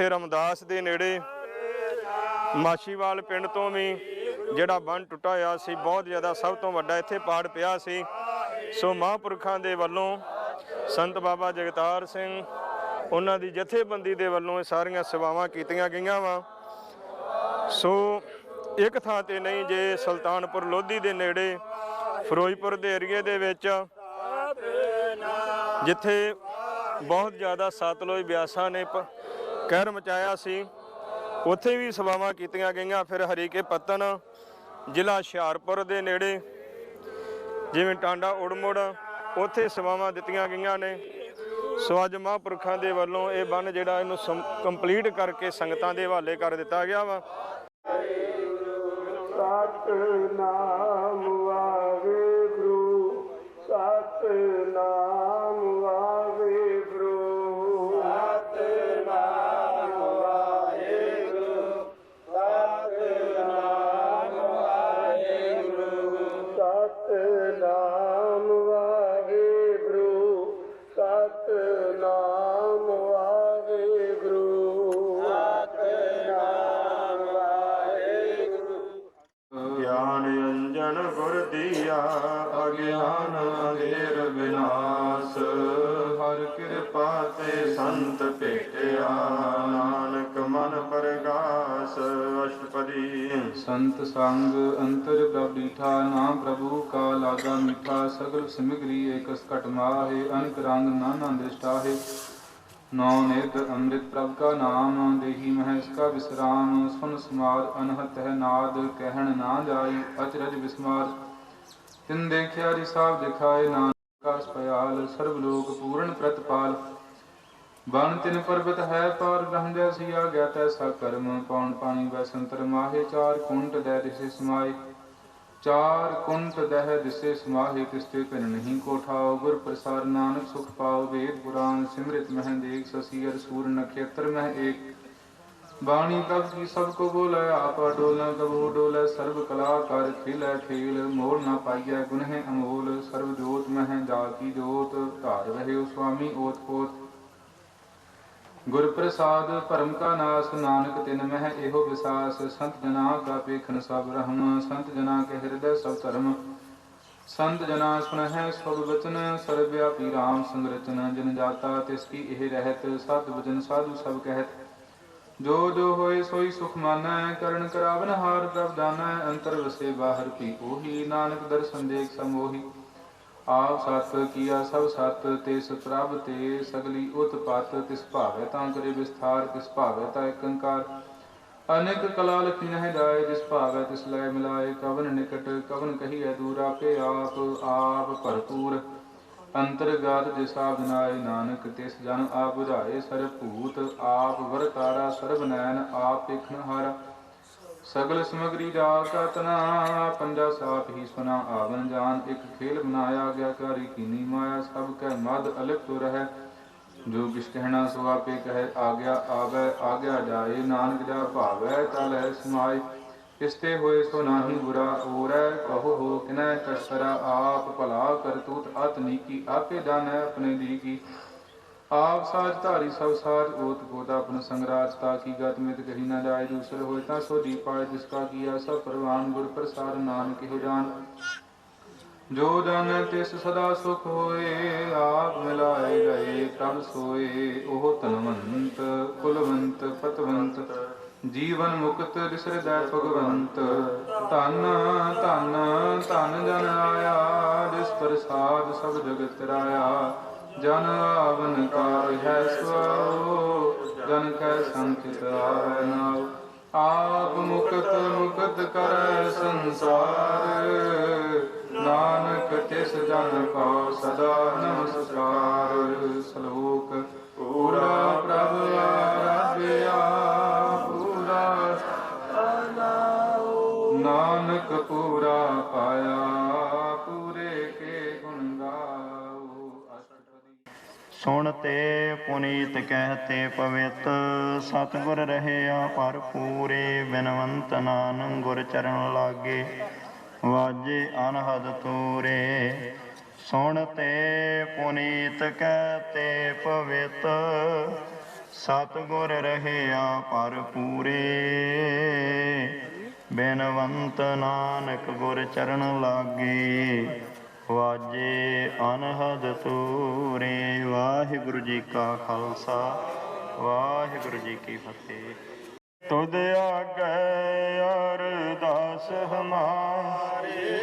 ਇੱਥੇ ਰਮਦਾਸ ਦੇ ਨੇੜੇ ਮਾਸ਼ੀਵਾਲ ਪਿੰਡ ਤੋਂ ਵੀ ਜਿਹੜਾ ਬੰਨ ਟੁੱਟਾ ਹੋਇਆ ਸੀ, ਬਹੁਤ ਜ਼ਿਆਦਾ ਸਭ ਤੋਂ ਵੱਡਾ ਇੱਥੇ ਪਾੜ ਪਿਆ ਸੀ। ਸੋ ਮਹਾਂਪੁਰਖਾਂ ਦੇ ਵੱਲੋਂ ਸੰਤ ਬਾਬਾ ਜਗਤਾਰ ਸਿੰਘ, ਉਹਨਾਂ ਦੀ ਜਥੇਬੰਦੀ ਦੇ ਵੱਲੋਂ ਇਹ ਸਾਰੀਆਂ ਸੇਵਾਵਾਂ ਕੀਤੀਆਂ ਗਈਆਂ ਵਾ। ਸੋ ਇੱਕ ਥਾਂ ਤੇ ਨਹੀਂ, ਜੇ ਸੁਲਤਾਨਪੁਰ ਲੋਧੀ ਦੇ ਨੇੜੇ, ਫਿਰੋਜ਼ਪੁਰ ਦੇ ਏਰੀਏ ਦੇ ਵਿੱਚ, ਜਿੱਥੇ ਬਹੁਤ ਜ਼ਿਆਦਾ ਸਤਲੁਜ ਬਿਆਸਾਂ ਨੇ ਪ- ਕਹਿਰ ਮਚਾਇਆ ਸੀ। ਉੱਥੇ ਵੀ ਸੇਵਾਵਾਂ ਕੀਤੀਆਂ ਗਈਆਂ। ਫਿਰ ਹਰੀਕੇ ਪੱਤਨ ਜ਼ਿਲ੍ਹਾ ਹੁਸ਼ਿਆਰਪੁਰ ਦੇ ਨੇੜੇ, ਜਿਵੇਂ ਟਾਂਡਾ, ਉੜਮੁੜ, ਉੱਥੇ ਸੇਵਾਵਾਂ ਦਿੱਤੀਆਂ ਗਈਆਂ ਨੇ। ਸੋ ਅੱਜ ਮਹਾਂਪੁਰਖਾਂ ਦੇ ਵੱਲੋਂ ਇਹ ਬੰਨ ਜਿਹੜਾ ਇਹਨੂੰ ਕੰਪਲੀਟ ਕਰਕੇ ਸੰਗਤਾਂ ਦੇ ਹਵਾਲੇ ਕਰ ਦਿੱਤਾ ਗਿਆ ਵਾ। ਸਤਨਾਮ ਵਾਹਿਗੁਰੂ। ਸੰਤ ਸੰਗ ਅੰਤਰ ਪ੍ਰਭ ਨਾਮ ਪ੍ਰਭੂ ਕਾ ਲਾਗਾ ਮਿਠਾ, ਸਗਲ ਸਿਮਗਰੀ ਏਕਸ ਘਟ ਅਨਕ ਰੰਗ ਨਾਨਾ ਦ੍ਰਿਸ਼ਟਾ ਨੌ ਨਿਤ ਅੰਮ੍ਰਿਤ ਪ੍ਰਭ ਕਾ ਨਾਮ, ਦੇਹੀ ਮਹਿ ਇਸਕਾ ਵਿਸਰਾਮ, ਸੁਨ ਸਮਾਰ ਅਨਹਤ ਹੈ ਨਾਦ, ਕਹਿਣ ਨਾ ਜਾਈ ਅਚਰਜ ਵਿਸਮਾਰ ਤਿਨ ਦੇਖਿਆ ਰਿਸਾਬ ਦਿਖਾਏ, ਨਾਨਕ ਕਾਸ ਪਿਆਲ ਸਰਬ ਲੋਕ ਪੂਰਨ ਪ੍ਰਤਪਾਲ। ਬਨ ਤਿਨ ਪਰਬਤ ਹੈ ਪਾਰ ਰਹਿੰਦਾ ਸਿਆ ਗਿਆ ਤੈਸਾ ਕਰਮ, ਪੌਣ ਪਾਣੀ ਬੈਸੰਤਰ ਮਾਹੇ, ਚਾਰ ਕੁੰਟ ਦੈ ਦਿਸੇ ਸਮਾਏ। ਚਾਰ ਕੁੰਟ ਦਹਿ ਦਿਸੇ ਸਮਾਹੇ ਤਿਸਤੇ ਪਿਨ ਨਹੀਂ ਕੋਠਾਓ ਗੁਰ ਪ੍ਰਸਾਦ ਨਾਨਕ ਸੁਖ ਪਾਓ ਵੇਦ ਪੁਰਾਨ, ਸਿਮਰਿਤ ਮਹਿ ਦੇਖ ਸਸੀਰ ਸੂਰ ਨਖੇਤਰ ਮਹਿ ਏਕ। ਬਾਣੀ ਪ੍ਰਭ ਕੀ ਸਭ ਕੋ ਬੋਲੇ, ਆਪਾ ਡੋਲੇ, ਕਬੂ ਡੋਲੇ, ਸਰਬ ਕਲਾ ਕਰ ਖੇਲੇ ਖੇਲ ਮੋਲ ਨਾ ਪਾਈਐ ਗੁਨਹਿ ਅਮੋਲ, ਸਰਬ ਜੋਤ ਮਹਿ ਜਾ ਕੀ ਜੋਤ, ਧਾਰ ਰਹਿਓ ਸੁਆਮੀ ਓਤ ਪੋਤ। ਗੁਰ ਪ੍ਰਸਾਦ ਭਰਮ ਕਾ ਨਾਸ, ਨਾਨਕ ਤਿਨ ਮਹਿ ਇਹੋ ਵਿਸਾਸ, ਸੰਤ ਜਨਾ ਕਾ ਪੇਖਨ ਸਭ ਰਹਮ, ਸੰਤ ਜਨਾ ਕੇ ਹਿਰਦੈ ਸਭ ਧਰਮ। ਸੰਤ ਜਨਾ ਸੁਨਹਿ ਸਭ ਵਚਨ, ਸਰਬ ਵਿਆਪੀ ਰਾਮ ਸੰਗਰਚਨ ਜਨ ਜਾਤਾ ਤਿਸ ਕੀ ਇਹ ਰਹਿਤ, ਸਤ ਵਚਨ ਸਾਧੂ ਸਭ ਕਹਿਤ। ਜੋ ਜੋ ਹੋਏ ਸੋਈ ਸੁਖ ਮਾਨੈ, ਕਰਨ ਕਰਾਵਨ ਹਾਰ ਪ੍ਰਭ ਦਾਨੈ, ਅੰਤਰ ਵਸੇ ਬਾਹਰ ਪੀ ਉਹੀ, ਨਾਨਕ ਦਰਸ਼ਨ ਦੇਖ ਸਮੋਹੀ ਆਪ ਸਤ ਕੀਆ ਸਭ ਸਤ, ਤਿਸ ਪ੍ਰਭ ਤੇ ਸਗਲੀ ਉਤਪਤ ਤਿਸ ਭਾਵੈ ਤਾਂ ਕਰੇ ਵਿਸਥਾਰ, ਤਿਸ ਭਾਵੈ ਤਾਂ ਏਕੰਕਾਰ ਅਨੇਕ ਕਲਾ ਲਖੀ ਨਹਿ ਜਾਏ ਜਿਸ ਭਾਵੈ ਤਿਸ ਲੈ ਮਿਲਾਏ, ਕਵਨ ਨਿਕਟ, ਕਵਨ ਕਹੀਐ ਦੂਰ ਪੇ ਆਪ ਆਪ ਭਰਪੂਰ। ਅੰਤਰਗਤ ਜਿਸ ਆਪ ਨਾਨਕ, ਤਿਸ ਜਨ ਆਪ ਬੁਝਾਏ ਸਰਬ ਭੂਤ ਆਪ ਵਰਤਾਰਾ ਸਰਬ ਨੈਣ, ਆਪ ਦੇਖਣ ਹਾਰਾ। ਸਗਲ ਸਮਗਰੀ ਜਾ ਤਨਾ ਪੰਜਾ ਸਾਪ ਹੀ ਸੁਨਾ, ਆਵਨ ਜਾਨ, ਇੱਕ ਖੇਲ ਬਨਾਇਆ ਗਿਆ ਕਾਰੀ ਕੀਨੀ ਮਾਇਆ, ਸਭ ਕੈ ਮਦ ਅਲਿਪ ਤੁ ਜੋ ਕਿਛ ਕਹਿਣਾ, ਸੋ ਆਪੇ ਕਹੈ, ਆਗਿਆ ਆਵੈ, ਆਗਿਆ ਜਾਏ, ਨਾਨਕ ਜਾ ਭਾਵੈ, ਤਲੈ ਸਮਾਏ। ਇਸਤੇ ਹੋਏ ਸੋ ਨਾਹੀ ਬੁਰਾ ਓਰੈ, ਕਹੋ ਹੋ ਕਿਨੈ ਕਸਰਾ ਆਪ ਭਲਾ ਕਰਤੂਤ, ਅਤ ਨੀਕੀ, ਆਪੇ ਜਾਣੈ ਆਪਣੇ ਦੀ ਕੀ। ਆਪ ਸਾਜ ਧਾਰੀ ਸਭ ਸਾਜ ਓਤ ਗੋਦਾ ਆਪਨ ਸੰਗਰਾਜ ਤਾ ਕੀ ਗਤ ਮਿਤ ਕਹੀ ਨਾ ਜਾਏ, ਦੂਸਰ ਹੋਏ ਤਾਂ ਸੋ ਦੀ ਜਿਸ ਕਾ ਕੀਆ ਸਭ ਪ੍ਰਵਾਨ ਗੁਰ ਪ੍ਰਸਾਦ ਨਾਨਕ ਹੋ ਜਾਣ ਜੋ ਜਨ ਤਿਸ ਸਦਾ ਸੁਖ ਹੋਏ, ਆਪ ਮਿਲਾਏ ਗਏ ਪ੍ਰਭ ਸੋਏ, ਉਹ ਧਨਵੰਤ, ਕੁਲਵੰਤ, ਪਤਵੰਤ, ਜੀਵਨ ਮੁਕਤ ਦਿਸਰਦੈ ਭਗਵੰਤ। ਧਨ ਧਨ ਧਨ ਜਨ ਆਇਆ, ਜਿਸ ਪ੍ਰਸਾਦ ਸਭ ਜਗਤ ਰਾਇਆ। ਜਨ ਆਵਨ ਕਾਰ ਹੈ ਸਵਾਉ, ਜਨ ਕੈ ਸੰਚਿਤ ਆਵੈ ਨਾਉ। ਆਪ ਮੁਕਤ ਮੁਕਤ ਕਰੈ ਸੰਸਾਰ, ਨਾਨਕ ਤਿਸ ਜਨ ਕੋ ਸਦਾ ਨਮਸਕਾਰ। ਸ਼ਲੋਕ ਪੂਰਾ ਪ੍ਰਭ ਆਰਾਧਿਆ ਸੁਣ ਤੇ ਪੁਨੀਤ ਕਹਤੇ ਪਵਿੱਤ, ਸਤਿਗੁਰ ਰਹਿਆ ਭਰਪੂਰੇ, ਬਿਨਵੰਤ ਨਾਨਕ ਗੁਰ ਚਰਨ ਲਾਗੇ, ਵਾਜੇ ਅਨਹਦ ਤੂਰੇ। ਸੁਣ ਤੇ ਪੁਨੀਤ ਕਹਤੇ ਪਵਿੱਤ, ਸਤਿਗੁਰ ਰਹਿਆ ਪਰ ਪੂਰੇ ਬੇਨਵੰਤ ਨਾਨਕ ਗੁਰ ਚਰਨ ਲਾਗੇ। ਵਾਜੇ ਅਨਹਦ ਤੂਰੇ, ਵਾਹਿਗੁਰੂ ਜੀ ਕਾ ਖਾਲਸਾ, ਵਾਹਿਗੁਰੂ ਜੀ ਕੀ ਫਤਿਹ। ਤੁਧ ਆਗੇ ਅਰਦਾਸ ਹਮਾਰੇ,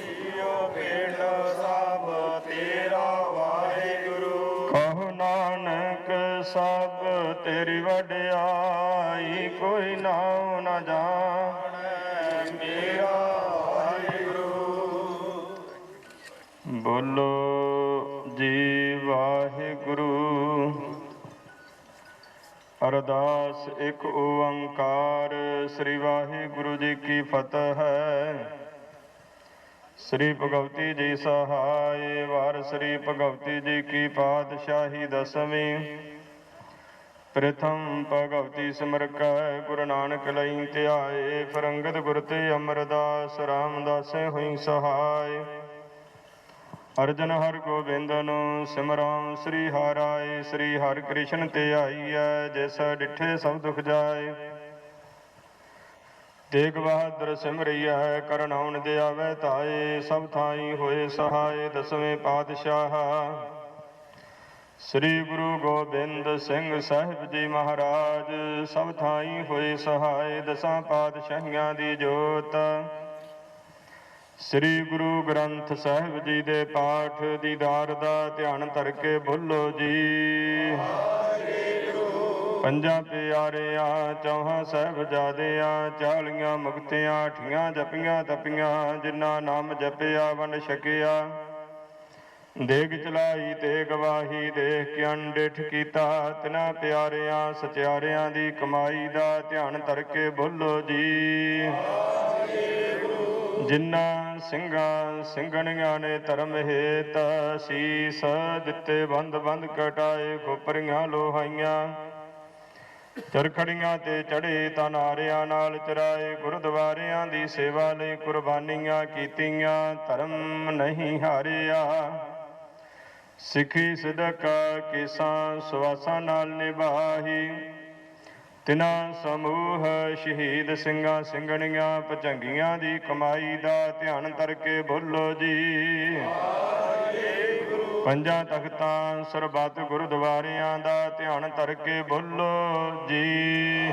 ਜੀਉ ਭੇਟ ਸਭ ਤੇਰਾ ਵਾਹਿਗੁਰੂ। ਕਹੋ ਨਾਨਕ ਸਭ ਤੇਰੀ ਵਡਿਆਈ, ਕੋਈ ਨਾਉ ਨਾ ਜਾਣੈ। ਬੋਲੋ ਜੀ ਵਾਹਿਗੁਰੂ। ਅਰਦਾਸ ਇੱਕ ਓੰਕਾਰ, ਸ੍ਰੀ ਵਾਹਿਗੁਰੂ ਜੀ ਕੀ ਫਤਿਹ। ਹੈ ਸ੍ਰੀ ਭਗਵਤੀ ਜੀ ਸਹਾਇ ਵਾਰ ਸ੍ਰੀ ਭਗਵਤੀ ਜੀ ਕੀ ਪਾਤਸ਼ਾਹੀ ਦਸਵੀਂ। ਪ੍ਰਥਮ ਭਗਵਤੀ ਸਿਮਰ ਗੁਰੂ ਨਾਨਕ ਲਈ ਧਿਆਏ ਫਰੰਗਤ ਗੁਰ ਤੇ ਅਮਰਦਾਸ, ਰਾਮਦਾਸੇ ਹੋਈ ਸਹਾਇ ਅਰਜਨ ਹਰ ਗੋਬਿੰਦ ਨੂੰ ਸਿਮਰਾਂ ਸ੍ਰੀ ਹਰਾਏ ਸ੍ਰੀ ਹਰਿ ਕ੍ਰਿਸ਼ਨ ਤੇ ਆਈਐ, ਜਿਸ ਡਿਠੇ ਸਭ ਦੁਖ ਜਾਏ। ਤੇਗ ਬਹਾਦਰ ਸਿਮਰਿਐ ਕਰਨਾਉਣ ਦੇ ਆਵੈ ਤਾਏ, ਸਭ ਥਾਈ ਹੋਏ ਸਹਾਏ, ਦਸਵੇਂ ਪਾਤਸ਼ਾਹ। ਸ੍ਰੀ ਗੁਰੂ ਗੋਬਿੰਦ ਸਿੰਘ ਸਾਹਿਬ ਜੀ ਮਹਾਰਾਜ, ਸਭ ਥਾਈ ਹੋਏ ਸਹਾਏ, ਦਸਾਂ ਪਾਤਸ਼ਾਹੀਆਂ ਦੀ ਜੋਤ। ਸ੍ਰੀ ਗੁਰੂ ਗ੍ਰੰਥ ਸਾਹਿਬ ਜੀ ਦੇ ਪਾਠ ਦੀਦਾਰ ਦਾ ਧਿਆਨ ਧਰ ਕੇ ਬੋਲੋ ਜੀ। ਪੰਜਾਂ ਪਿਆਰਿਆਂ, ਚੌਹਾਂ ਸਾਹਿਬਜ਼ਾਦਿਆਂ, ਚਾਲੀਆਂ ਮੁਕਤਿਆਂ, ਅਠੀਆਂ ਜਪੀਆਂ ਤਪੀਆਂ, ਜਿਨ੍ਹਾਂ ਨਾਮ ਜਪਿਆ ਵੰਡ ਛਕਿਆ। ਦੇਗ ਚਲਾਈ ਤੇ ਗਵਾਹੀ ਦੇਖ ਕੇ ਅਣਡਿਠ ਕੀਤਾ, ਤਿਨਾ ਪਿਆਰਿਆਂ ਸਚਿਆਰਿਆਂ ਦੀ ਕਮਾਈ ਦਾ ਧਿਆਨ ਧਰ ਕੇ ਬੋਲੋ ਜੀ। ਜਿਨ੍ਹਾਂ ਸਿੰਘਾਂ ਸਿੰਘਣੀਆਂ ਨੇ ਧਰਮ ਹੇਤ ਸੀਸ ਦਿੱਤੇ, ਬੰਦ ਬੰਦ ਕਟਾਏ ਖੋਪਰੀਆਂ ਲੋਹਾਈਆਂ। ਚਰਖੜੀਆਂ ਤੇ ਚੜੇ ਤਾਂ ਨਾਰਿਆਂ ਨਾਲ ਚਰਾਏ, ਗੁਰਦੁਆਰਿਆਂ ਦੀ ਸੇਵਾ ਲਈ ਕੁਰਬਾਨੀਆਂ ਕੀਤੀਆਂ, ਧਰਮ ਨਹੀਂ ਹਾਰਿਆ। ਸਿੱਖੀ ਸਦਕਾ ਕਿਸਾਂ ਸਵਾਸਾਂ ਨਾਲ ਨਿਭਾਹੀ। ਤਿਨਾ ਸਮੂਹ ਸ਼ਹੀਦ ਸਿੰਘਾਂ ਸਿੰਘਣੀਆਂ ਭਜੰਗੀਆਂ ਦੀ ਕਮਾਈ ਦਾ ਧਿਆਨ ਧਰ ਕੇ ਬੋਲੋ ਜੀ। ਪੰਜਾਂ ਤਖਤਾਂ ਸਰਬੱਤ ਗੁਰਦੁਆਰਿਆਂ ਦਾ ਧਿਆਨ ਧਰ ਕੇ ਬੋਲੋ ਜੀ।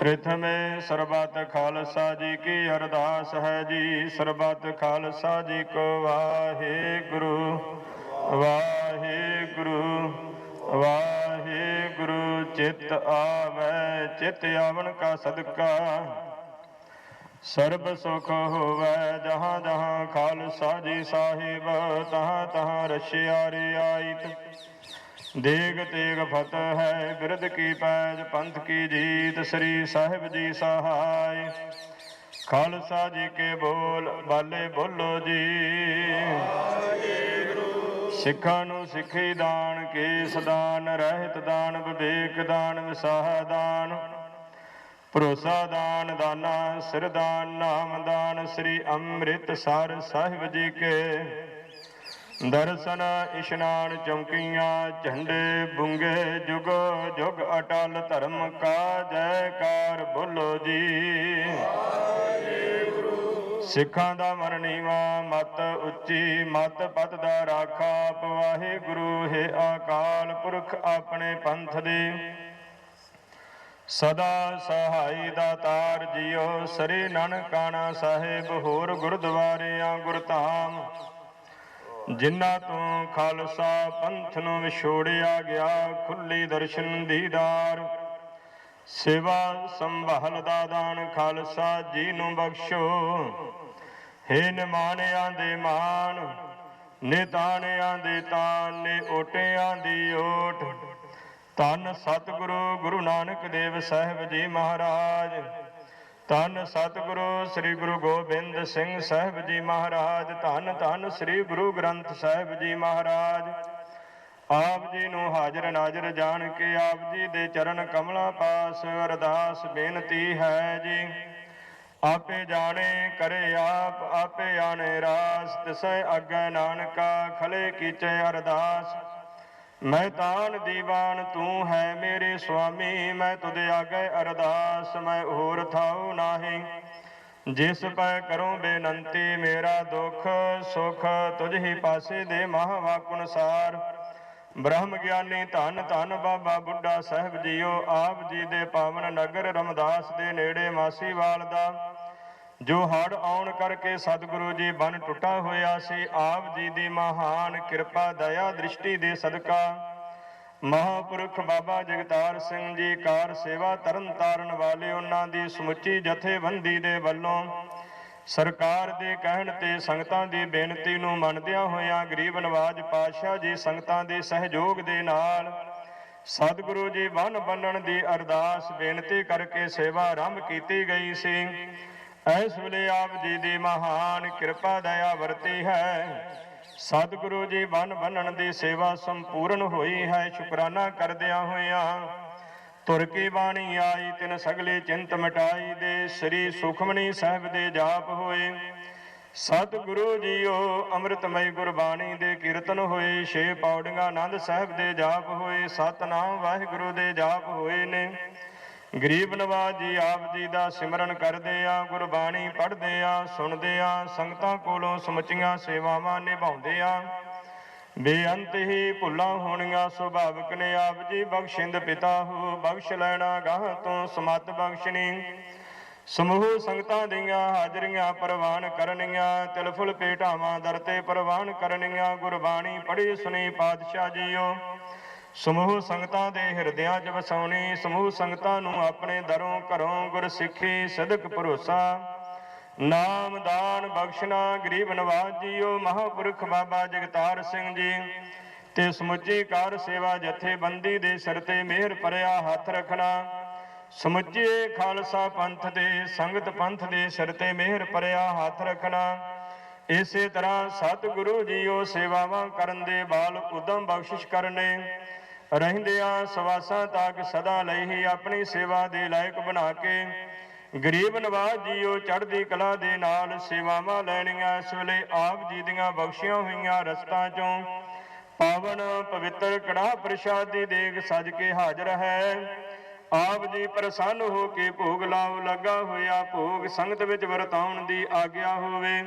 ਪ੍ਰਥਮੇ ਸਰਬੱਤ ਖਾਲਸਾ ਜੀ ਕੀ ਅਰਦਾਸ ਹੈ ਜੀ। ਸਰਬੱਤ ਖਾਲਸਾ ਜੀ ਕੋ ਵਾਹਿਗੁਰੂ ਵਾਹਿਗੁਰੂ। ਵਾਹਿਗੁਰੂ ਚਿਤ ਆਵੈ, ਚਿਤ ਆਵਣ ਕਾ ਸਦਕਾ। ਸਰਬ ਸੁਖ ਹੋਵੈ, ਜਹਾਂ ਜਹਾਂ ਖਾਲਸਾ ਜੀ ਸਾਹਿਬ, ਤਹਾਂ ਤਹਾਂ ਰਸ਼ਿਆ ਰਿਆਇਤ। ਦੇਗ ਤੇਗ ਫਤਿਹ ਹੈ, ਬਿਰਧ ਕੀ ਪੈਜ, ਪੰਥ ਕੀ ਜੀਤ, ਸ੍ਰੀ ਸਾਹਿਬ ਜੀ ਸਹਾਇ। ਖਾਲਸਾ ਜੀ ਕੇ ਬੋਲ, ਬਾਲੇ ਬੋਲੋ ਜੀ। ਸਿੱਖਾਂ ਨੂੰ ਸਿੱਖੀ ਦਾਨ, ਕੇਸ ਦਾਨ, ਰਹਿਤ ਦਾਨ, ਵਿਵੇਕ ਦਾਨ, ਵਿਸਾਹ ਦਾਨ। ਭਰੋਸਾ ਦਾਨ, ਦਾਨਾ, ਸਿਰ ਦਾਨ, ਨਾਮ ਦਾਨ, ਸ੍ਰੀ ਅੰਮ੍ਰਿਤਸਰ ਸਾਹਿਬ ਜੀ ਕੇ। ਦਰਸ਼ਨ ਇਸ਼ਨਾਨ ਚੌਂਕੀਆਂ, ਝੰਡੇ ਬੁੰਗੇ, ਜੁਗ ਜੁਗ ਅਟਲ ਧਰਮ ਕਾ ਜੈਕਾਰ ਬੋਲੋ ਜੀ। ਸਿੱਖਾਂ ਦਾ ਮਰਨੀਵਾ ਮਤ ਉੱਚੀ, ਮਤ ਪਤ ਦਾ ਰਾਖਾ, ਪਵਾਹੇ ਗੁਰੂ ਹੈ ਆਕਾਲ ਪੁਰਖ ਆਪਣੇ ਪੰਥ ਦੇ। ਸਦਾ ਸਹਾਈ ਦਾਤਾਰ ਜੀਓ, ਸ੍ਰੀ ਨਨਕਾਣਾ ਸਾਹਿਬ ਹੋਰ ਗੁਰਦੁਆਰਿਆਂ ਗੁਰਧਾਮ ਜਿਨ੍ਹਾਂ ਤੋਂ ਖਾਲਸਾ ਪੰਥ ਨੂੰ ਵਿਛੋੜਿਆ ਗਿਆ ਖੁੱਲੀ ਦਰਸ਼ਨ ਦੀਦਾਰ ਸੇਵਾ ਸੰਭਾਲ ਦਾ ਦਾਨ ਖਾਲਸਾ ਜੀ ਨੂੰ ਬਖਸ਼ੋ। ਹੇ ਨਿਮਾਣਿਆਂ ਦੇ ਮਾਨ ਨਿਤਾਣਿਆਂ ਦੇ ਤਾਨ ਨੇ ਓਟਿਆਂ ਦੀ ਓਟ। ਧੰਨ ਸਤਿਗੁਰੂ ਗੁਰੂ ਨਾਨਕ ਦੇਵ ਸਾਹਿਬ ਜੀ ਮਹਾਰਾਜ, ਧੰਨ ਸਤਿਗੁਰੂ ਸ੍ਰੀ ਗੁਰੂ ਗੋਬਿੰਦ ਸਿੰਘ ਸਾਹਿਬ ਜੀ ਮਹਾਰਾਜ, ਧੰਨ ਧੰਨ ਸ੍ਰੀ ਗੁਰੂ ਗ੍ਰੰਥ ਸਾਹਿਬ ਜੀ ਮਹਾਰਾਜ। ਆਪ ਜੀ ਨੂੰ ਹਾਜ਼ਰ ਨਾਜ਼ਰ ਜਾਣ ਕੇ ਆਪ ਜੀ ਦੇ ਚਰਨ ਕਮਲਾਂ ਪਾਸ ਅਰਦਾਸ ਬੇਨਤੀ ਹੈ ਜੀ। ਆਪੇ ਜਾਣੇ, ਕਰੇ ਆਪ, ਆਪੇ ਆਣੇ ਰਾਸ ਤਿਸੈ ਅੱਗੇ ਨਾਨਕਾ, ਖਲੇ ਕੀਚੇ ਅਰਦਾਸ। ਮੈਂ ਤਾਨ ਦੀਵਾਨ, ਤੂੰ ਹੈ ਮੇਰੇ ਸੁਆਮੀ, ਮੈਂ ਤੁਧ ਆਗੇ ਅਰਦਾਸ, ਮੈਂ ਹੋਰ ਥਾਉ ਨਾਹੀ। ਜਿਸ ਪੈ ਕਰੂੰ ਬੇਨੰਤੀ, ਮੇਰਾ ਦੁੱਖ, ਸੁਖ ਤੁਝ ਹੀ ਪਾਸੇ ਦੇ ਮਹਾਂਵਾਕਨੁਸਾਰ ਬ੍ਰਹਮ ਗਿਆਨੀ ਧੰਨ ਧੰਨ ਬਾਬਾ ਬੁੱਢਾ ਸਾਹਿਬ ਜੀਓ, ਆਪ ਜੀ ਦੇ ਪਾਵਨ ਨਗਰ ਰਮਦਾਸ ਦੇ ਨੇੜੇ ਮਾਸੀਵਾਲ ਦਾ। ਜੋ ਹੜ ਆਉਣ ਕਰਕੇ ਸਤਿਗੁਰੂ ਜੀ ਬਨ ਟੁੱਟਾ ਹੋਇਆ ਸੀ, ਆਪ ਜੀ ਦੀ ਮਹਾਨ ਕਿਰਪਾ, ਦਇਆ, ਦ੍ਰਿਸ਼ਟੀ ਦੇ ਸਦਕਾ ਮਹਾਪੁਰਖ ਬਾਬਾ ਜਗਤਾਰ ਸਿੰਘ ਜੀ ਕਾਰ ਸੇਵਾ ਤਰਨ ਤਾਰਨ ਵਾਲੇ ਉਹਨਾਂ ਦੀ ਸਮੁੱਚੀ ਜਥੇਬੰਦੀ ਦੇ ਵੱਲੋਂ ਸਰਕਾਰ ਦੇ ਕਹਿਣ ਤੇ ਸੰਗਤਾਂ ਦੀ ਬੇਨਤੀ ਨੂੰ ਮੰਨਦਿਆਂ ਹੋਇਆਂ ਗਰੀਬ ਨਵਾਜ ਪਾਤਸ਼ਾਹ ਜੀ ਸੰਗਤਾਂ ਦੇ ਸਹਿਯੋਗ ਦੇ ਨਾਲ ਸਤਿਗੁਰੂ ਜੀ ਬੰਨ ਬੰਨਣ ਦੀ ਅਰਦਾਸ ਬੇਨਤੀ ਕਰਕੇ ਸੇਵਾ ਆਰੰਭ ਕੀਤੀ ਗਈ ਸੀ। ਇਸ ਵੇਲੇ ਆਪ ਜੀ ਦੀ ਮਹਾਨ ਕਿਰਪਾ ਦਇਆ ਵਰਤੀ ਹੈ। ਸਤਿਗੁਰੂ ਜੀ ਬੰਨ ਬੰਨਣ ਦੀ ਸੇਵਾ ਸੰਪੂਰਨ ਹੋਈ ਹੈ। ਸ਼ੁਕਰਾਨਾ ਕਰਦਿਆਂ ਹੋਇਆਂ ਤੁਰ ਕੀ ਬਾਣੀ ਆਈ, ਤਿਨ ਸਗਲੇ ਚਿੰਤ ਮਟਾਈ ਦੇ, ਸ੍ਰੀ ਸੁਖਮਨੀ ਸਾਹਿਬ ਦੇ ਜਾਪ ਹੋਏ। ਸਤਿਗੁਰੂ ਜੀਓ, ਅੰਮ੍ਰਿਤਮਈ ਗੁਰਬਾਣੀ ਦੇ ਕੀਰਤਨ ਹੋਏ, ਛੇ ਪੌੜੀਆਂ ਆਨੰਦ ਸਾਹਿਬ ਦੇ ਜਾਪ ਹੋਏ, ਸਤਨਾਮ ਵਾਹਿਗੁਰੂ ਦੇ ਜਾਪ ਹੋਏ ਨੇ। ਗਰੀਬ ਨਵਾਜ ਜੀ ਆਪ ਜੀ ਦਾ ਸਿਮਰਨ ਕਰਦੇ ਆ, ਗੁਰਬਾਣੀ ਪੜ੍ਹਦੇ ਆ, ਸੁਣਦੇ ਆ, ਸੰਗਤਾਂ ਕੋਲੋਂ ਸਮੁੱਚੀਆਂ ਸੇਵਾਵਾਂ ਨਿਭਾਉਂਦੇ ਆ। ਬੇਅੰਤ ਹੀ ਭੁੱਲਾਂ ਹੋਣੀਆਂ ਸੁਭਾਵਿਕ ਨੇ ਆਪ ਜੀ, ਬਖਸ਼ਿੰਦ ਪਿਤਾ ਹੋ, ਬਖਸ਼ ਲੈਣਾ ਗਾਹ ਤੋਂ ਸਮਤ ਬਖਸ਼ਣੀ। ਸਮੂਹ ਸੰਗਤਾਂ ਦੀਆਂ ਹਾਜ਼ਰੀਆਂ ਪ੍ਰਵਾਨ ਕਰਨੀਆਂ, ਤਿਲਫੁਲ ਪੇਟਾਵਾਂ ਦਰ ਤੇ ਪ੍ਰਵਾਨ ਕਰਨੀਆਂ, ਗੁਰਬਾਣੀ ਪੜ੍ਹੀ ਸੁਣੀ ਪਾਤਸ਼ਾਹ ਜੀਓ। ਸਮੂਹ ਸੰਗਤਾਂ ਦੇ ਹਿਰਦਿਆਂ 'ਚ ਵਸਾਉਣੀ, ਸਮੂਹ ਸੰਗਤਾਂ ਨੂੰ ਆਪਣੇ ਦਰੋਂ ਘਰੋਂ ਗੁਰਸਿੱਖੀ ਸਦਕ ਭਰੋਸਾ। ਨਾਮ ਦਾਨ ਬਖਸ਼ਣਾ ਗਰੀਬ ਨਵਾਜ ਜੀਓ, ਮਹਾਪੁਰਖ ਬਾਬਾ ਜਗਤਾਰ ਸਿੰਘ ਜੀ। ਤੇ ਸਮੁੱਚੀ ਕਾਰ ਸੇਵਾ ਜਥੇਬੰਦੀ ਦੇ ਸਿਰ ਤੇ ਮਿਹਰ ਭਰਿਆ ਹੱਥ ਰੱਖਣਾ। ਸਮੁੱਚੇ ਖਾਲਸਾ ਪੰਥ ਦੇ, ਸੰਗਤ ਪੰਥ ਦੇ ਸਿਰ ਤੇ ਮਿਹਰ ਭਰਿਆ ਹੱਥ ਰੱਖਣਾ। ਇਸੇ ਤਰ੍ਹਾਂ ਸਤਿਗੁਰੂ ਜੀਓ ਸੇਵਾਵਾਂ ਕਰਨ ਦੇ ਬਾਲ ਉਦਮ ਬਖਸ਼ਿਸ਼ ਕਰਨੇ। ਰਹਿੰਦਿਆਂ ਸਵਾਸਾਂ ਤੱਕ ਸਦਾ ਲਈ ਹੀ ਆਪਣੀ ਸੇਵਾ ਦੇ ਲਾਇਕ ਬਣਾ ਕੇ ਗਰੀਬ ਨਵਾਜ ਜੀਓ ਚੜ੍ਹਦੀ ਕਲਾ ਦੇ ਨਾਲ ਸੇਵਾਵਾਂ ਲੈਣੀਆਂ, ਇਸ ਵੇਲੇ ਆਪ ਜੀ ਦੀਆਂ ਬਖਸ਼ੀਆਂ ਹੋਈਆਂ ਰਸਤਾ ਚੋਂ। ਪਾਵਨ ਪਵਿੱਤਰ ਕੜਾ ਪ੍ਰਸ਼ਾਦੀ ਦੀ ਦੇਗ ਸਜ ਕੇ ਹਾਜ਼ਰ ਹੈ। ਆਪ ਜੀ ਪ੍ਰਸੰਨ ਹੋ ਕੇ ਭੋਗ ਲਾਉ ਲੱਗਾ ਹੋਇਆ, ਭੋਗ ਸੰਗਤ ਵਿੱਚ ਵਰਤਾਉਣ ਦੀ ਆਗਿਆ ਹੋਵੇ।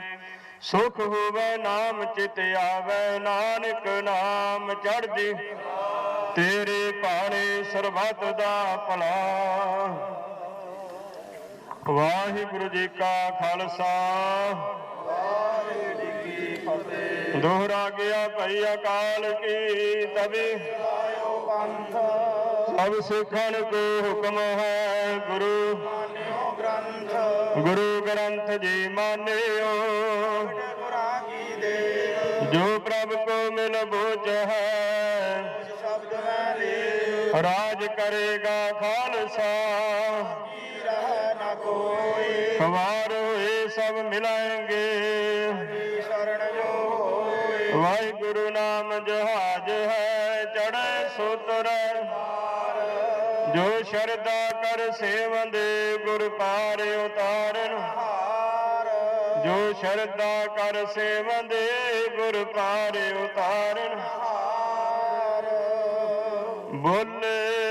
ਸੁਖ ਹੋਵੇ, ਨਾਮ ਚਿਤ ਆਵੇ, ਨਾਨਕ ਨਾਮ ਚੜ੍ਹਦੀ। ਤੇਰੇ ਭਾਣੇ ਸਰਬੱਤ ਦਾ ਭਲਾ। ਵਾਹਿਗੁਰੂ ਜੀ ਕਾ ਖਾਲਸਾ। ਵਾਹਿਗੁਰੂ ਜੀ ਕੀ ਫਤਿਹ ਦੋਹਰਾ ਗਿਆ ਭਈ ਅਕਾਲ ਕੀ ਤਬੇ ਸਭ ਸਿੱਖਣ ਕੋ ਹੁਕਮ ਹੈ ਗੁਰੂ। ਗ੍ਰੰਥ ਗੁਰੂ ਗ੍ਰੰਥ ਜੀ ਮਾਨਿਓ। ਜੋ ਪ੍ਰਭ ਕੋ ਮਿਲ ਬੋਝ ਹੈ ਸ਼ਬਦ ਮੈਂ ਰਾਜ ਕਰੇਗਾ ਖਾਲਸਾ। ਕੀ ਰਹਿ ਹੋਏ ਸਭ ਮਿਲਾਂਗੇ। ਸ਼ਰਨ ਜੋ ਹੋਏ ਵਾਹਿਗੁਰੂ ਨਾਮ ਜਹਾਜ ਹੈ, ਚੜ੍ਹੇ ਸੁਤਰ ਜੋ ਸ਼ਰਦਾ ਕਰ ਸੇਵੰਦੇ ਗੁਰ ਪਾਰ ਉਤਾਰਨ। ਜੋ ਸ਼ਰਦਾ ਕਰ ਸੇਵੰਦੇ ਗੁਰ ਪਾਰ ਉਤਾਰਨ। ਬੋਲੇ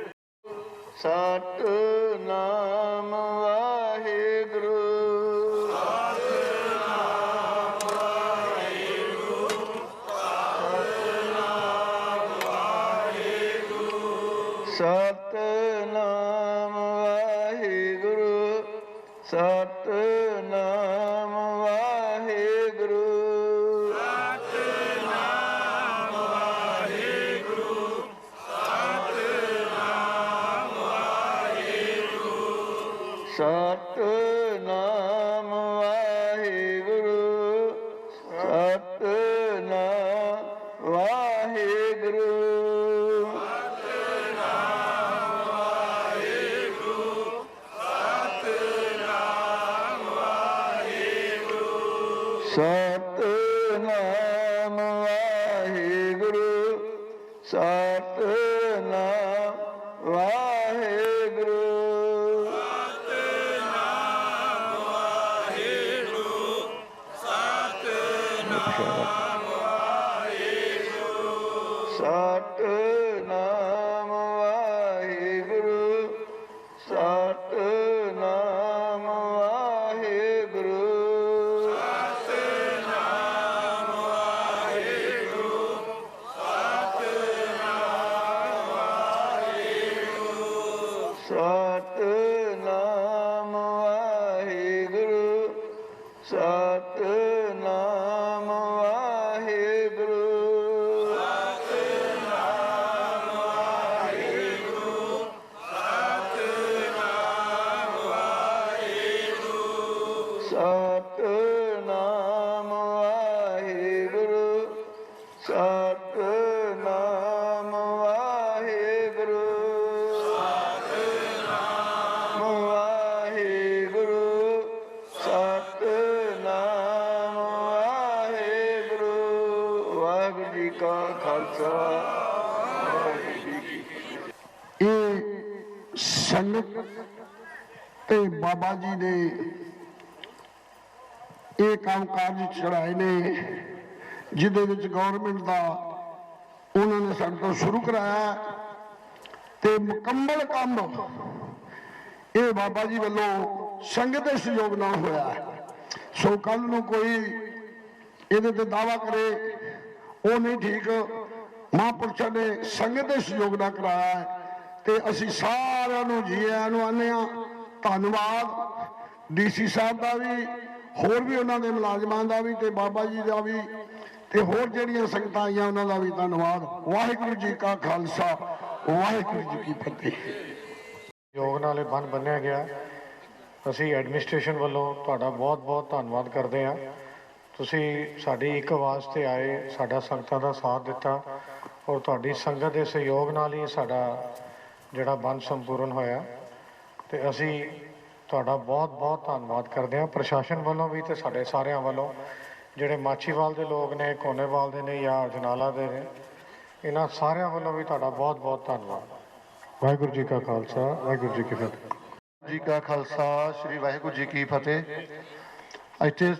ਸਤਨਾਮ ਵਾਹਿਗੁਰੂ। ਇਹ ਸੰਗਤ ਤੇ ਬਾਬਾ ਜੀ ਨੇ ਇਹ ਕੰਮ ਕਾਰਜ ਚੜਾਏ ਨੇ, ਜਿਹਦੇ ਵਿੱਚ ਗਵਰਨਮੈਂਟ ਦਾ ਉਹਨਾਂ ਨੇ ਸਾਡੇ ਸ਼ੁਰੂ ਕਰਾਇਆ ਤੇ ਮੁਕੰਮਲ ਕੰਮ ਇਹ ਬਾਬਾ ਜੀ ਵੱਲੋਂ ਸੰਗਤ ਦੇ ਸਹਿਯੋਗ ਨਾਲ ਹੋਇਆ ਸੋ ਕੱਲ ਨੂੰ ਕੋਈ ਇਹਦੇ ਤੇ ਦਾਵਾ ਕਰੇ, ਉਹ ਨਹੀਂ ਠੀਕ ਮਹਾਂਪੁਰਸ਼ਾਂ ਨੇ ਸੰਗਤ ਦੇ ਸਹਿਯੋਗ ਨਾਲ ਕਰਾਇਆ ਹੈ ਤੇ ਅਸੀਂ ਸਾਰਿਆਂ ਨੂੰ ਜੀ ਆਇਆਂ ਨੂੰ ਆਨੇ ਆ ਧੰਨਵਾਦ। ਡੀਸੀ ਸਾਹਿਬ ਦਾ ਵੀ, ਹੋਰ ਵੀ ਉਹਨਾਂ ਦੇ ਮੁਲਾਜ਼ਮਾਂ ਦਾ ਵੀ ਤੇ ਬਾਬਾ ਜੀ ਦਾ ਵੀ ਤੇ ਹੋਰ ਜਿਹੜੀਆਂ ਸੰਗਤਾਂ ਆਈਆਂ, ਉਹਨਾਂ ਦਾ ਵੀ ਧੰਨਵਾਦ। ਵਾਹਿਗੁਰੂ ਜੀ ਕਾ ਖਾਲਸਾ, ਵਾਹਿਗੁਰੂ ਜੀ ਕੀ ਫਤਿਹ। ਯੋਗ ਨਾਲ ਇਹ ਬੰਨ ਬੰਨਿਆ ਗਿਆ। ਅਸੀਂ ਐਡਮਿਨਿਸਟ੍ਰੇਸ਼ਨ ਵੱਲੋਂ ਤੁਹਾਡਾ ਬਹੁਤ-ਬਹੁਤ ਧੰਨਵਾਦ ਕਰਦੇ ਹਾਂ। ਤੁਸੀਂ ਸਾਡੀ ਇੱਕ ਆਵਾਜ਼ ਤੇ ਆਏ, ਸਾਡਾ ਸੰਗਤਾਂ ਦਾ ਸਾਥ ਦਿੱਤਾ। ਔਰ ਤੁਹਾਡੀ ਸੰਗਤ ਦੇ ਸਹਿਯੋਗ ਨਾਲ ਹੀ ਸਾਡਾ ਜਿਹੜਾ ਬੰਨ ਸੰਪੂਰਨ ਹੋਇਆ। ਤੇ ਅਸੀਂ ਤੁਹਾਡਾ ਬਹੁਤ-ਬਹੁਤ ਧੰਨਵਾਦ ਕਰਦੇ ਹਾਂ ਪ੍ਰਸ਼ਾਸਨ ਵੱਲੋਂ ਵੀ ਤੇ ਸਾਡੇ ਸਾਰਿਆਂ ਵੱਲੋਂ। ਜਿਹੜੇ ਮਾਛੀਵਾਲ ਦੇ ਲੋਕ ਨੇ ਕੋਨੇਵਾਲ ਦੇ ਨੇ ਜਾਂ ਜਨਾਲਾ ਦੇ ਨੇ ਇਹਨਾਂ ਸਾਰਿਆਂ ਵੱਲੋਂ ਵੀ ਤੁਹਾਡਾ ਬਹੁਤ-ਬਹੁਤ ਧੰਨਵਾਦ। ਵਾਹਿਗੁਰੂ ਜੀ ਕਾ ਖਾਲਸਾ ਵਾਹਿਗੁਰੂ ਜੀ ਕੀ ਫਤਿਹ। ਜੀ ਕਾ ਖਾਲਸਾ ਸ੍ਰੀ ਵਾਹਿਗੁਰੂ ਜੀ ਕੀ ਫਤਿਹ। ਇੱਥੇ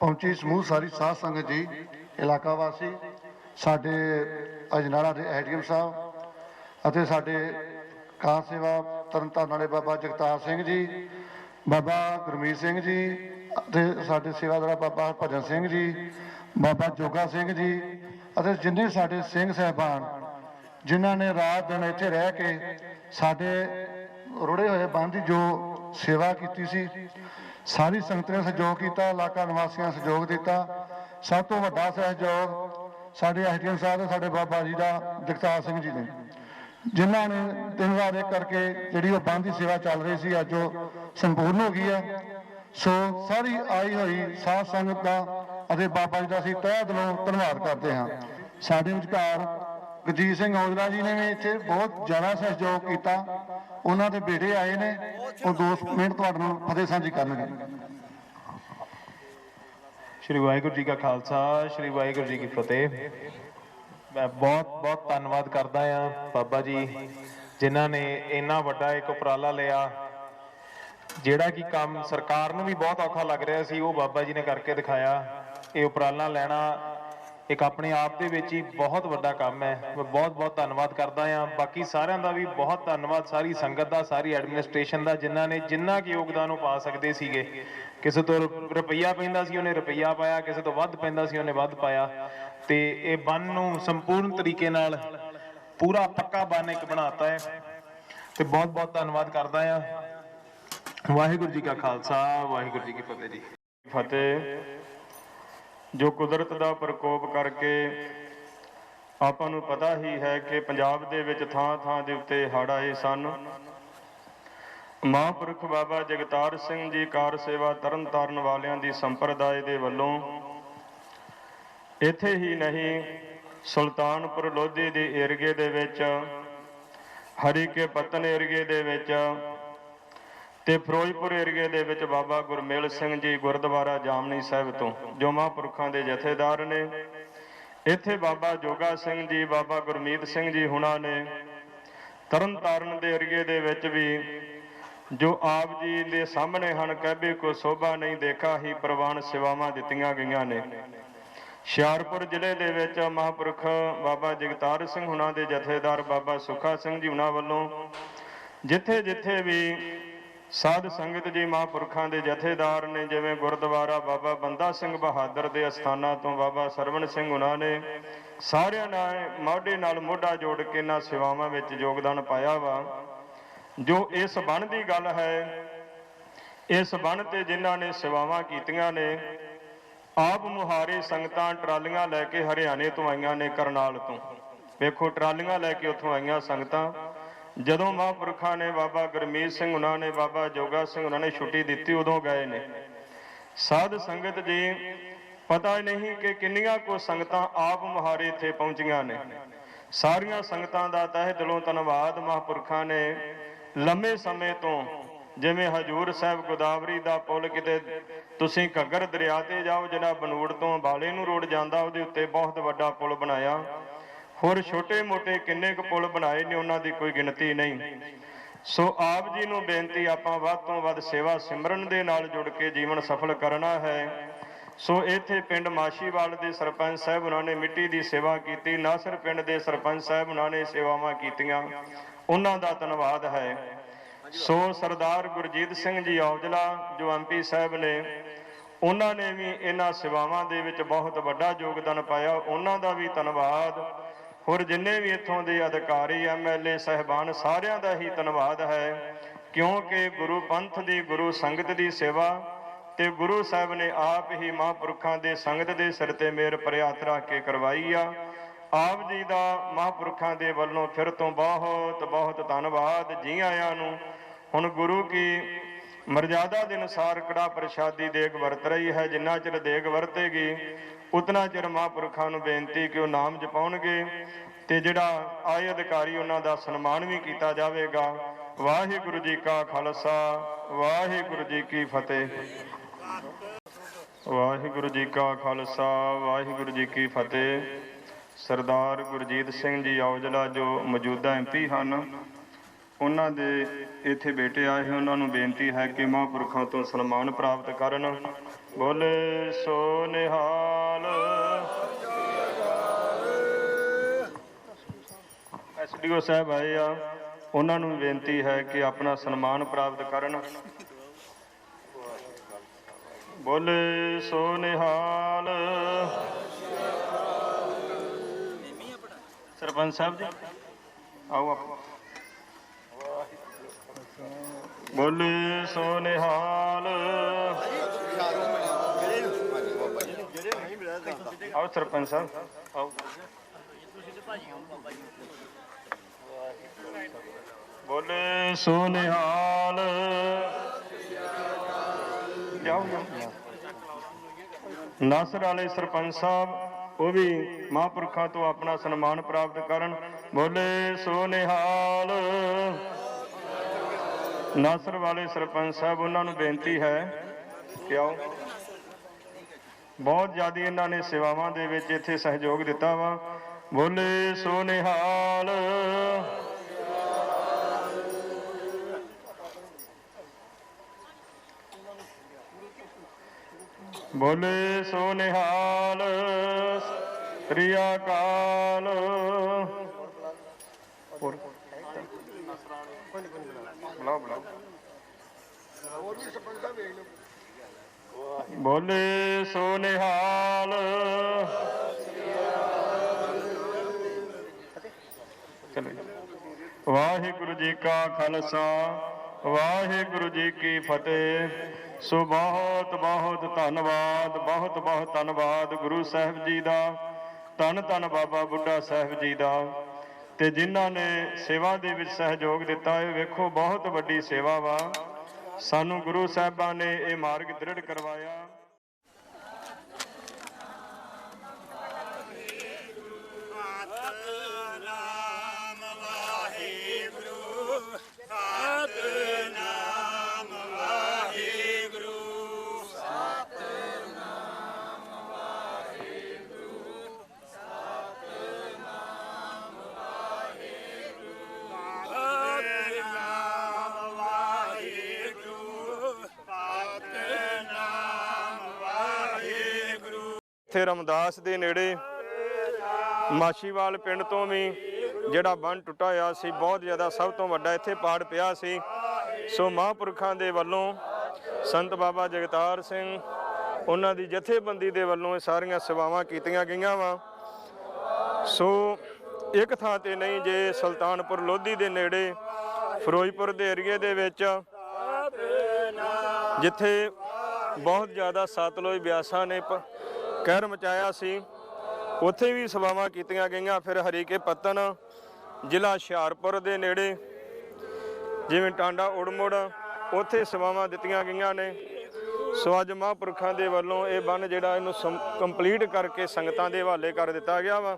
ਪਹੁੰਚੀ ਸਮੂਹ ਸਾਰੀ ਸਾਧ ਸੰਗਤ ਜੀ ਇਲਾਕਾ ਵਾਸੀ ਸਾਡੇ ਅਜਨਾਲਾ ਦੇ ਐਡੀਐਮ ਸਾਹਿਬ ਅਤੇ ਸਾਡੇ ਕਾਰ ਸੇਵਾ ਤਰਨਤਾਰਨ ਵਾਲੇ ਬਾਬਾ ਜਗਤਾਰ ਸਿੰਘ ਜੀ, ਬਾਬਾ ਗੁਰਮੀਤ ਸਿੰਘ ਜੀ ਅਤੇ ਸਾਡੇ ਸੇਵਾਦਾਰ ਬਾਬਾ ਭਜਨ ਸਿੰਘ ਜੀ, ਬਾਬਾ ਜੋਗਾ ਸਿੰਘ ਜੀ ਅਤੇ ਜਿੰਨੇ ਸਾਡੇ ਸਿੰਘ ਸਹਿਬਾਨ ਜਿਨ੍ਹਾਂ ਨੇ ਰਾਤ ਦਿਨ ਇੱਥੇ ਰਹਿ ਕੇ ਸਾਡੇ ਰੁੜੇ ਹੋਏ ਬੰਦ ਜੋ ਸੇਵਾ ਕੀਤੀ ਸੀ, ਸਾਰੀ ਸੰਗਤ ਨੇ ਸਹਿਯੋਗ ਕੀਤਾ, ਇਲਾਕਾ ਨਿਵਾਸੀਆਂ ਸਹਿਯੋਗ ਦਿੱਤਾ, ਸਭ ਤੋਂ ਵੱਡਾ ਸਹਿਯੋਗ ਸਾਡੇ ਐਸਡੀਐਮ ਸਾਹਿਬ ਤੇ ਸਾਡੇ ਬਾਬਾ ਜੀ ਦਾ ਜਗਤਾਰ ਸਿੰਘ ਜੀ ਨੇ। ਜਿਨ੍ਹਾਂ ਨੇ ਦਿਨ ਰਾਤ ਇੱਕ ਕਰਕੇ ਜਿਹੜੀ ਉਹ ਬੰਦ ਦੀ ਸੇਵਾ ਚੱਲ ਰਹੀ ਸੀ, ਅੱਜ ਉਹ ਸੰਪੂਰਨ ਹੋ ਗਈ ਹੈ। ਸੋ ਸਾਰੀ ਆਈ ਹੋਈ ਸਾਧ ਸੰਗਤ ਦਾ ਅਤੇ ਬਾਬਾ ਜੀ ਦਾ ਅਸੀਂ ਤਹਿ ਦਿਲੋਂ ਧੰਨਵਾਦ ਕਰਦੇ ਹਾਂ। ਸਾਡੇ ਵਿਚਕਾਰ ਗੁਰਜੀਤ ਸਿੰਘ ਔਜਲਾ ਜੀ ਨੇ ਵੀ ਇੱਥੇ ਬਹੁਤ ਜ਼ਿਆਦਾ ਸਹਿਯੋਗ ਕੀਤਾ। ਉਹਨਾਂ ਦੇ ਬੇਟੇ ਆਏ ਨੇ। ਉਹ ਦੋ ਮਿੰਟ ਤੁਹਾਡੇ ਨਾਲ ਫਤਿਹ ਸਾਂਝੀ ਕਰਨਗੇ। ਸ਼੍ਰੀ ਵਾਹਿਗੁਰੂ ਜੀ ਕਾ ਖਾਲਸਾ, ਸ਼੍ਰੀ ਵਾਹਿਗੁਰੂ ਜੀ ਕੀ ਫਤਿਹ। ਮੈਂ ਬਹੁਤ ਬਹੁਤ ਧੰਨਵਾਦ ਕਰਦਾ ਆ ਬਾਬਾ ਜੀ, ਜਿਨ੍ਹਾਂ ਨੇ ਇੰਨਾ ਵੱਡਾ ਇੱਕ ਉਪਰਾਲਾ ਲਿਆ, ਜਿਹੜਾ ਕਿ ਕੰਮ ਸਰਕਾਰ ਨੂੰ ਵੀ ਬਹੁਤ ਔਖਾ ਲੱਗ ਰਿਹਾ ਸੀ, ਉਹ ਬਾਬਾ ਜੀ ਨੇ ਕਰਕੇ ਦਿਖਾਇਆ। ਇਹ ਉਪਰਾਲਾ ਲੈਣਾ ਇੱਕ ਆਪਣੇ ਆਪ ਦੇ ਵਿੱਚ ਹੀ ਬਹੁਤ ਵੱਡਾ ਕੰਮ ਹੈ। ਮੈਂ ਬਹੁਤ ਬਹੁਤ ਧੰਨਵਾਦ ਕਰਦਾ ਆ ਬਾਕੀ ਸਾਰਿਆਂ ਦਾ ਵੀ ਬਹੁਤ ਧੰਨਵਾਦ, ਸਾਰੀ ਸੰਗਤ ਦਾ, ਸਾਰੀ ਐਡਮਿਨਿਸਟ੍ਰੇਸ਼ਨ ਦਾ, ਜਿਨ੍ਹਾਂ ਨੇ ਜਿੰਨਾ ਕਿ ਯੋਗਦਾਨ ਉਹ ਪਾ ਸਕਦੇ ਸੀਗੇ। ਕਿਸੇ ਤੋਂ ਰੁਪਈਆ ਪੈਂਦਾ ਸੀ, ਉਹਨੇ ਰੁਪਈਆ ਪਾਇਆ, ਕਿਸੇ ਤੋਂ ਵੱਧ ਪੈਂਦਾ ਸੀ, ਉਹਨੇ ਵੱਧ ਪਾਇਆ। ਤੇ ਇਹ ਬੰਨ ਨੂੰ ਸੰਪੂਰਨ ਤਰੀਕੇ ਨਾਲ ਪੂਰਾ ਪੱਕਾ ਬੰਨ ਇੱਕ ਬਣਾਤਾ ਹੈ। ਤੇ ਬਹੁਤ ਬਹੁਤ ਧੰਨਵਾਦ ਕਰਦਾ ਆ ਵਾਹਿਗੁਰੂ ਜੀ ਕਾ ਖਾਲਸਾ, ਵਾਹਿਗੁਰੂ ਜੀ ਕੀ ਫਤਿਹ ਜੀ। ਫਤਿਹ। ਜੋ ਕੁਦਰਤ ਦਾ ਪ੍ਰਕੋਪ ਕਰਕੇ ਆਪਾਂ ਨੂੰ ਪਤਾ ਹੀ ਹੈ ਕਿ ਪੰਜਾਬ ਦੇ ਵਿੱਚ ਥਾਂ ਥਾਂ ਦੇ ਉੱਤੇ ਹੜ੍ਹ ਆਏ ਸਨ। ਮਹਾਂਪੁਰਖ ਬਾਬਾ ਜਗਤਾਰ ਸਿੰਘ ਜੀ ਕਾਰ ਸੇਵਾ ਤਰਨ ਤਾਰਨ ਵਾਲਿਆਂ ਦੀ ਸੰਪਰਦਾਇ ਦੇ ਵੱਲੋਂ ਇੱਥੇ ਹੀ ਨਹੀਂ, ਸੁਲਤਾਨਪੁਰ ਲੋਧੀ ਦੇ ਏਰੀਏ ਦੇ ਵਿੱਚ, ਹਰੀਕੇ ਪਤਨ ਏਰੀਏ ਦੇ ਵਿੱਚ ਤੇ ਫਿਰੋਜ਼ਪੁਰ ਏਰੀਏ ਦੇ ਵਿੱਚ ਬਾਬਾ ਗੁਰਮੇਲ ਸਿੰਘ ਜੀ ਗੁਰਦੁਆਰਾ ਜਾਮਨੀ ਸਾਹਿਬ ਤੋਂ, ਜੋ ਮਹਾਂਪੁਰਖਾਂ ਦੇ ਜਥੇਦਾਰ ਨੇ। ਇੱਥੇ ਬਾਬਾ ਜੋਗਾ ਸਿੰਘ ਜੀ, ਬਾਬਾ ਗੁਰਮੀਤ ਸਿੰਘ ਜੀ ਹੁਣਾਂ ਨੇ ਤਰਨ ਤਾਰਨ ਦੇ ਏਰੀਏ ਦੇ ਵਿੱਚ ਵੀ ਜੋ ਆਪ ਜੀ ਦੇ ਸਾਹਮਣੇ ਹਨ ਕਹਿਬੇ ਕੋ ਸੋਭਾ ਨਹੀਂ ਦੇਖਾ ਹੀ ਪ੍ਰਵਾਨ ਸੇਵਾਵਾਂ ਦਿੱਤੀਆਂ ਗਈਆਂ ਨੇ। ਹੁਸ਼ਿਆਰਪੁਰ ਜ਼ਿਲ੍ਹੇ ਦੇ ਵਿੱਚ ਮਹਾਂਪੁਰਖ ਬਾਬਾ ਜਗਤਾਰ ਸਿੰਘ ਹੁਣਾਂ ਦੇ ਜਥੇਦਾਰ ਬਾਬਾ ਸੁੱਖਾ ਸਿੰਘ ਜੀ ਹੁਣਾਂ ਵੱਲੋਂ ਜਿੱਥੇ ਜਿੱਥੇ ਵੀ ਸਾਧ ਸੰਗਤ ਜੀ ਮਹਾਂਪੁਰਖਾਂ ਦੇ ਜਥੇਦਾਰ ਨੇ, ਜਿਵੇਂ ਗੁਰਦੁਆਰਾ ਬਾਬਾ ਬੰਦਾ ਸਿੰਘ ਬਹਾਦਰ ਦੇ ਅਸਥਾਨਾਂ ਤੋਂ ਬਾਬਾ ਸਰਵਣ ਸਿੰਘ ਹੁਣਾਂ ਨੇ, ਸਾਰਿਆਂ ਨਾਲ, ਮੋਢੇ ਨਾਲ ਮੋਢਾ ਜੋੜ ਕੇ ਇਹਨਾਂ ਸੇਵਾਵਾਂ ਵਿੱਚ ਯੋਗਦਾਨ ਪਾਇਆ ਵਾ। ਜੋ ਇਸ ਬਣ ਦੀ ਗੱਲ ਹੈ, ਇਸ ਬਣ ਤੇ ਜਿਨ੍ਹਾਂ ਨੇ ਸੇਵਾਵਾਂ ਕੀਤੀਆਂ ਨੇ, ਆਪ ਮੁਹਾਰੇ ਸੰਗਤਾਂ ਟਰਾਲੀਆਂ ਲੈ ਕੇ ਹਰਿਆਣੇ ਤੋਂ ਆਈਆਂ ਨੇ ਕਰਨਾਲ ਤੋਂ। ਵੇਖੋ, ਟਰਾਲੀਆਂ ਲੈ ਕੇ ਉੱਥੋਂ ਆਈਆਂ ਸੰਗਤਾਂ। ਜਦੋਂ ਮਹਾਂਪੁਰਖਾਂ ਨੇ ਬਾਬਾ ਗੁਰਮੀਤ ਸਿੰਘ ਉਹਨਾਂ ਨੇ, ਬਾਬਾ ਜੋਗਾ ਸਿੰਘ ਉਹਨਾਂ ਨੇ ਛੁੱਟੀ ਦਿੱਤੀ, ਉਦੋਂ ਗਏ ਨੇ। ਸਾਧ ਸੰਗਤ ਜੀ, ਪਤਾ ਹੀ ਨਹੀਂ ਕਿ ਕਿੰਨੀਆਂ ਕੋ ਸੰਗਤਾਂ ਆਪ ਮੁਹਾਰੇ ਇੱਥੇ ਪਹੁੰਚੀਆਂ ਨੇ। ਸਾਰੀਆਂ ਸੰਗਤਾਂ ਦਾ ਤਹਿ ਦਿਲੋਂ ਧੰਨਵਾਦ ਮਹਾਂਪੁਰਖਾਂ ਨੇ। ਲੰਮੇ ਸਮੇਂ ਤੋਂ ਜਿਵੇਂ ਹਜੂਰ ਸਾਹਿਬ ਗੋਦਾਵਰੀ ਦਾ ਪੁਲ ਕਿਤੇ ਤੁਸੀਂ ਘੱਗਰ ਦਰਿਆ ਤੇ ਜਾਓ, ਜਿਹੜਾ ਬਨੂੜ ਤੋਂ ਅੰਬਾਲੇ ਨੂੰ ਰੋਡ ਜਾਂਦਾ, ਉਹਦੇ ਉੱਤੇ ਬਹੁਤ ਵੱਡਾ ਪੁਲ ਬਣਾਇਆ। ਹੋਰ ਛੋਟੇ-ਮੋਟੇ ਕਿੰਨੇ ਕੁ ਪੁਲ ਬਣਾਏ ਨੇ, ਉਹਨਾਂ ਦੀ ਕੋਈ ਗਿਣਤੀ ਨਹੀਂ। ਸੋ ਆਪ ਜੀ ਨੂੰ ਬੇਨਤੀ, ਆਪਾਂ ਵੱਧ ਤੋਂ ਵੱਧ ਸੇਵਾ ਸਿਮਰਨ ਦੇ ਨਾਲ ਜੁੜ ਕੇ ਜੀਵਨ ਸਫਲ ਕਰਨਾ ਹੈ। ਸੋ ਇੱਥੇ ਪਿੰਡ ਮਾਸ਼ੀਵਾਲ ਦੇ ਸਰਪੰਚ ਸਾਹਿਬ ਉਹਨਾਂ ਨੇ ਮਿੱਟੀ ਦੀ ਸੇਵਾ ਕੀਤੀ, ਨਾਸਰ ਪਿੰਡ ਦੇ ਸਰਪੰਚ ਸਾਹਿਬ ਉਹਨਾਂ ਨੇ ਸੇਵਾਵਾਂ ਕੀਤੀਆਂ। ਉਹਨਾਂ ਦਾ ਧੰਨਵਾਦ ਹੈ। ਸੋ ਸਰਦਾਰ ਗੁਰਜੀਤ ਸਿੰਘ ਜੀ ਔਜਲਾ ਜੋ ਐਮਪੀ ਸਾਹਿਬ ਨੇ, ਉਹਨਾਂ ਨੇ ਵੀ ਇਹਨਾਂ ਸੇਵਾਵਾਂ ਦੇ ਵਿੱਚ ਬਹੁਤ ਵੱਡਾ ਯੋਗਦਾਨ ਪਾਇਆ। ਉਹਨਾਂ ਦਾ ਵੀ ਧੰਨਵਾਦ। ਹੋਰ ਜਿੰਨੇ ਵੀ ਇੱਥੋਂ ਦੇ ਅਧਿਕਾਰੀ ਐਮਐਲਏ ਸਹਿਬਾਨ, ਸਾਰਿਆਂ ਦਾ ਹੀ ਧੰਨਵਾਦ ਹੈ। ਕਿਉਂਕਿ ਗੁਰੂ ਪੰਥ ਦੀ, ਗੁਰੂ ਸੰਗਤ ਦੀ ਸੇਵਾ ਤੇ ਗੁਰੂ ਸਾਹਿਬ ਨੇ ਆਪ ਹੀ ਮਹਾਂਪੁਰਖਾਂ ਦੇ ਸੰਗਤ ਦੇ ਸਿਰ ਤੇ ਮੇਰ ਪ੍ਰਿਆਤ ਰੱਖ ਕੇ ਕਰਵਾਈ ਆ। ਆਪ ਜੀ ਦਾ ਮਹਾਂਪੁਰਖਾਂ ਦੇ ਵੱਲੋਂ ਫਿਰ ਤੋਂ ਬਹੁਤ ਬਹੁਤ ਧੰਨਵਾਦ ਜੀ ਆਇਆਂ ਨੂੰ। ਹੁਣ ਗੁਰੂ ਕੀ ਮਰਜ਼ਾਦਾ ਦੇ ਅਨੁਸਾਰ ਕੜਾ ਪ੍ਰਸ਼ਾਦੀ ਦੇਗ ਵਰਤ ਰਹੀ ਹੈ, ਜਿੰਨਾ ਚਿਰ ਦੇਗ ਵਰਤੇਗੀ, ਉਤਨਾ ਚਿਰ ਮਹਾਂਪੁਰਖਾਂ ਨੂੰ ਬੇਨਤੀ ਕਿ ਉਹ ਨਾਮ ਜਪਾਉਣਗੇ ਤੇ ਜਿਹੜਾ ਆਏ ਅਧਿਕਾਰੀ ਉਹਨਾਂ ਦਾ ਸਨਮਾਨ ਵੀ ਕੀਤਾ ਜਾਵੇਗਾ। ਵਾਹਿਗੁਰੂ ਜੀ ਕਾ ਖਾਲਸਾ, ਵਾਹਿਗੁਰੂ ਜੀ ਕੀ ਫਤਿਹ। ਵਾਹਿਗੁਰੂ ਜੀ ਕਾ ਖਾਲਸਾ, ਵਾਹਿਗੁਰੂ ਜੀ ਕੀ ਫਤਿਹ। ਸਰਦਾਰ ਗੁਰਜੀਤ ਸਿੰਘ ਜੀ ਔਜਲਾ ਜੋ ਮੌਜੂਦਾ ਐਮਪੀ ਹਨ, ਉਹਨਾਂ ਦੇ ਇੱਥੇ ਬੇਟੇ ਆਏ ਹਨ ਉਹਨਾਂ ਨੂੰ ਬੇਨਤੀ ਹੈ ਕਿ ਮਹਾਂਪੁਰਖਾਂ ਤੋਂ ਸਨਮਾਨ ਪ੍ਰਾਪਤ ਕਰਨ। ਬੋਲੇ, ਸੋ ਨਿਹਾਲ। ਐਸਡੀਓ ਸਾਹਿਬ ਆਏ ਆ, ਉਹਨਾਂ ਨੂੰ ਬੇਨਤੀ ਹੈ ਕਿ ਆਪਣਾ ਸਨਮਾਨ ਪ੍ਰਾਪਤ ਕਰਨ। ਬੋਲੇ, ਸੋ ਨਿਹਾਲ। ਸਰਪੰਚ ਸਾਹਿਬ ਜੀ। ਆਓ ਆਪ। ਬੋਲੇ ਸੋ ਨਿਹਾਲ ਆਓ ਸਰਪੰਚ ਸਾਹਿਬ। ਆਓ। ਬੋਲੇ ਸੋ ਨਿਹਾਲ ਜਾਓ। ਜਾਓ ਵਾਲੇ ਸਰਪੰਚ ਸਾਹਿਬ। ਉਹ ਵੀ ਮਹਾਂਪੁਰਖਾਂ ਤੋਂ ਆਪਣਾ ਸਨਮਾਨ ਪ੍ਰਾਪਤ ਕਰਨ। ਬੋਲੇ ਸੋ ਨਿਹਾਲ ਨਾਸਰ ਵਾਲੇ ਸਰਪੰਚ ਸਾਹਿਬ, ਉਹਨਾਂ ਨੂੰ ਬੇਨਤੀ ਹੈ ਕਿ ਆਓ। ਬਹੁਤ ਜ਼ਿਆਦਾ ਇਹਨਾਂ ਨੇ ਸੇਵਾਵਾਂ ਦੇ ਵਿੱਚ ਇੱਥੇ ਸਹਿਯੋਗ ਦਿੱਤਾ ਵਾ। ਬੋਲੇ ਸੋ ਨਿਹਾਲ ਬੋਲੇ ਸੋ ਨਿਹਾਲ ਸ੍ਰੀ ਅਕਾਲ ਹੋਰ? ਬੁਲਾਓ ਬੁਲਾਓ। ਬੋਲੇ ਸੋ ਨਿਹਾਲ ਚਲੋ ਵਾਹਿਗੁਰੂ ਜੀ ਕਾ ਖਾਲਸਾ, ਵਾਹਿਗੁਰੂ ਜੀ ਕੀ ਫਤਿਹ। ਸੋ ਬਹੁਤ ਬਹੁਤ ਧੰਨਵਾਦ, ਬਹੁਤ ਬਹੁਤ ਧੰਨਵਾਦ ਗੁਰੂ ਸਾਹਿਬ ਜੀ ਦਾ, ਧੰਨ ਧੰਨ ਬਾਬਾ ਬੁੱਢਾ ਸਾਹਿਬ ਜੀ ਦਾ। ਤੇ ਜਿਨ੍ਹਾਂ ਨੇ ਸੇਵਾ ਦੇ ਵਿੱਚ ਸਹਿਯੋਗ ਦਿੱਤਾ, ਇਹ ਵੇਖੋ ਬਹੁਤ ਵੱਡੀ ਸੇਵਾ ਵਾ। ਸਾਨੂੰ ਗੁਰੂ ਸਾਹਿਬਾਂ ਨੇ ਇਹ ਮਾਰਗ ਦ੍ਰਿੜ ਕਰਵਾਇਆ। ਇੱਥੇ ਰਮਦਾਸ ਦੇ ਨੇੜੇ ਮਾਸ਼ੀਵਾਲ ਪਿੰਡ ਤੋਂ ਵੀ ਜਿਹੜਾ ਬੰਨ ਟੁੱਟਾ ਹੋਇਆ ਸੀ, ਬਹੁਤ ਜ਼ਿਆਦਾ ਸਭ ਤੋਂ ਵੱਡਾ ਇੱਥੇ ਪਾੜ ਪਿਆ ਸੀ। ਸੋ ਮਹਾਂਪੁਰਖਾਂ ਦੇ ਵੱਲੋਂ ਸੰਤ ਬਾਬਾ ਜਗਤਾਰ ਸਿੰਘ, ਉਹਨਾਂ ਦੀ ਜਥੇਬੰਦੀ ਦੇ ਵੱਲੋਂ ਇਹ ਸਾਰੀਆਂ ਸੇਵਾਵਾਂ ਕੀਤੀਆਂ ਗਈਆਂ ਵਾ। ਸੋ ਇੱਕ ਥਾਂ ਤੇ ਨਹੀਂ, ਜੇ ਸੁਲਤਾਨਪੁਰ ਲੋਧੀ ਦੇ ਨੇੜੇ, ਫਿਰੋਜ਼ਪੁਰ ਦੇ ਏਰੀਏ ਦੇ ਵਿੱਚ, ਜਿੱਥੇ ਬਹੁਤ ਜ਼ਿਆਦਾ ਸਤਲੁਜ ਬਿਆਸਾਂ ਨੇ ਪ- ਕਹਿਰ ਮਚਾਇਆ ਸੀ। ਉੱਥੇ ਵੀ ਸੇਵਾਵਾਂ ਕੀਤੀਆਂ ਗਈਆਂ। ਫਿਰ ਹਰੀਕੇ ਪੱਤਨ ਜ਼ਿਲ੍ਹਾ ਹੁਸ਼ਿਆਰਪੁਰ ਦੇ ਨੇੜੇ, ਜਿਵੇਂ ਟਾਂਡਾ, ਉੜਮੁੜ, ਉੱਥੇ ਸੇਵਾਵਾਂ ਦਿੱਤੀਆਂ ਗਈਆਂ ਨੇ। ਸੋ ਅੱਜ ਮਹਾਂਪੁਰਖਾਂ ਦੇ ਵੱਲੋਂ ਇਹ ਬੰਨ ਜਿਹੜਾ ਇਹਨੂੰ ਕੰਪਲੀਟ ਕਰਕੇ ਸੰਗਤਾਂ ਦੇ ਹਵਾਲੇ ਕਰ ਦਿੱਤਾ ਗਿਆ ਵਾ।